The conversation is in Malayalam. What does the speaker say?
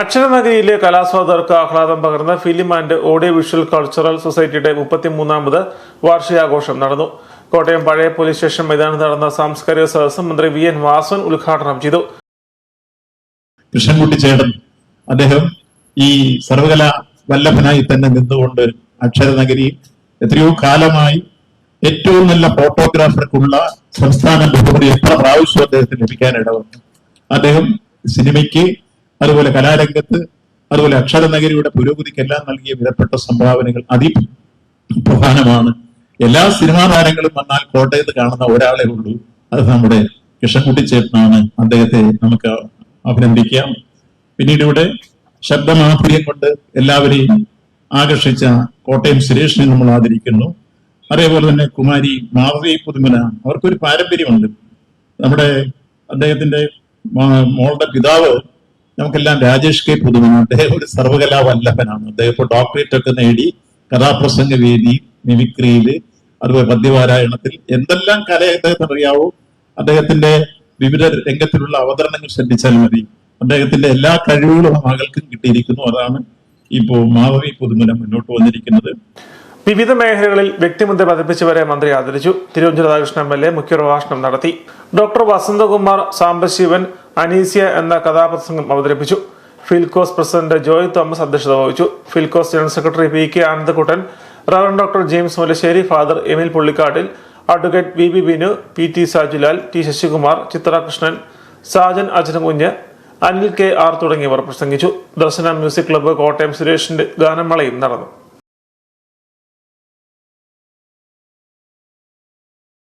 അക്ഷരനഗരിയിലെ കലാസ്വാദകർക്ക് ആഹ്ലാദം പകർന്ന film and audio visual cultural സൊസൈറ്റിയുടെ മുപ്പത്തിമൂന്നാമത് വാർഷികാഘോഷം നടന്നു. കോട്ടയം പഴയ പോലീസ് സ്റ്റേഷൻ മൈതാനത്ത് നടന്ന സാംസ്കാരിക സദസ് മന്ത്രി വി എൻ വാസൻ ഉദ്ഘാടനം ചെയ്തു. കൃഷ്ണൻകുട്ടി ചേട്ടൻ അദ്ദേഹം ഈ സർവകലാ വല്ലഭനായി തന്നെ നിന്നുകൊണ്ട് അക്ഷരനഗരി എത്രയോ കാലമായി ഏറ്റവും നല്ല ഫോട്ടോഗ്രാഫർക്കുള്ള സംസ്ഥാന ബഹുമതി എത്ര പ്രാവശ്യം അദ്ദേഹത്തിന് ലഭിക്കാൻ ഇടവന്നു. അദ്ദേഹം സിനിമയ്ക്ക് അതുപോലെ കലാരംഗത്ത് അതുപോലെ അക്ഷരനഗരിയുടെ പുരോഗതിക്കെല്ലാം നൽകിയ വിലപ്പെട്ട സംഭാവനകൾ അതി പ്രധാനമാണ്. എല്ലാ സിനിമാ താരങ്ങളും വന്നാൽ കോട്ടയത്ത് കാണുന്ന ഒരാളെ ഉള്ളൂ. അത് നമ്മുടെ കൃഷ്ണൻകുട്ടി ചേട്ടനാണ് അദ്ദേഹത്തെ നമുക്ക് അഭിനന്ദിക്കാം. പിന്നീട് ഇവിടെ ശബ്ദമാധുര്യം കൊണ്ട് എല്ലാവരെയും ആകർഷിച്ച കോട്ടയം സുരേഷിനെ നമ്മൾ ആദരിക്കുന്നു. അതേപോലെ തന്നെ കുമാരി മാധവി പുതുമന അവർക്കൊരു പാരമ്പര്യമുണ്ട്. നമ്മുടെ അദ്ദേഹത്തിന്റെ മോളുടെ പിതാവ് നമുക്കെല്ലാം രാജേഷ് കെ പുതുമന അദ്ദേഹം ഒരു സർവകലാ വല്ലഭനാണ് അദ്ദേഹം ഇപ്പോൾ ഡോക്ടറേറ്റ് ഒക്കെ നേടി കഥാപ്രസംഗ വേദി മിമിക്രിയിൽ അതുപോലെ പദ്യപാരായണത്തിൽ എന്തെല്ലാം കല അദ്ദേഹത്തിന് അറിയാവോ അദ്ദേഹത്തിന്റെ വിവിധ രംഗത്തിലുള്ള അവതരണങ്ങൾ ശ്രദ്ധിച്ചാൽ മതി. അദ്ദേഹത്തിന്റെ എല്ലാ കഴിവുകളും മകൾക്കും കിട്ടിയിരിക്കുന്നു. അതാണ് ഇപ്പോ മാധവി പുതുമന മുന്നോട്ട് വന്നിരിക്കുന്നത്. വിവിധ മേഖലകളിൽ വ്യക്തിമുദ്ര പതിപ്പിച്ചവരെ മന്ത്രി ആദരിച്ചു. Thiruvanchoor Radhakrishnan M L A മുഖ്യപ്രഭാഷണം നടത്തി. ഡോക്ടർ വസന്തകുമാർ സാംബശിവൻ അനീസ്യ എന്ന കഥാപ്രസംഗം അവതരിപ്പിച്ചു. ഫിൽകോസ് പ്രസിഡന്റ് ജോയ് തോമസ് അധ്യക്ഷത വഹിച്ചു. Filcos general secretary P K Anandakuttan Rev doctor James Mullassery father Emil Pullikkattil advocate V B Binu P T Sajulal T Sasikumar Chithrakrishnan Sajan Ajanakunju Anil K R തുടങ്ങിയവർ പ്രസംഗിച്ചു. ദർശന മ്യൂസിക് ക്ലബ്ബ് കോട്ടയം സുരേഷിന്റെ ഗാനമേളയും നടന്നു.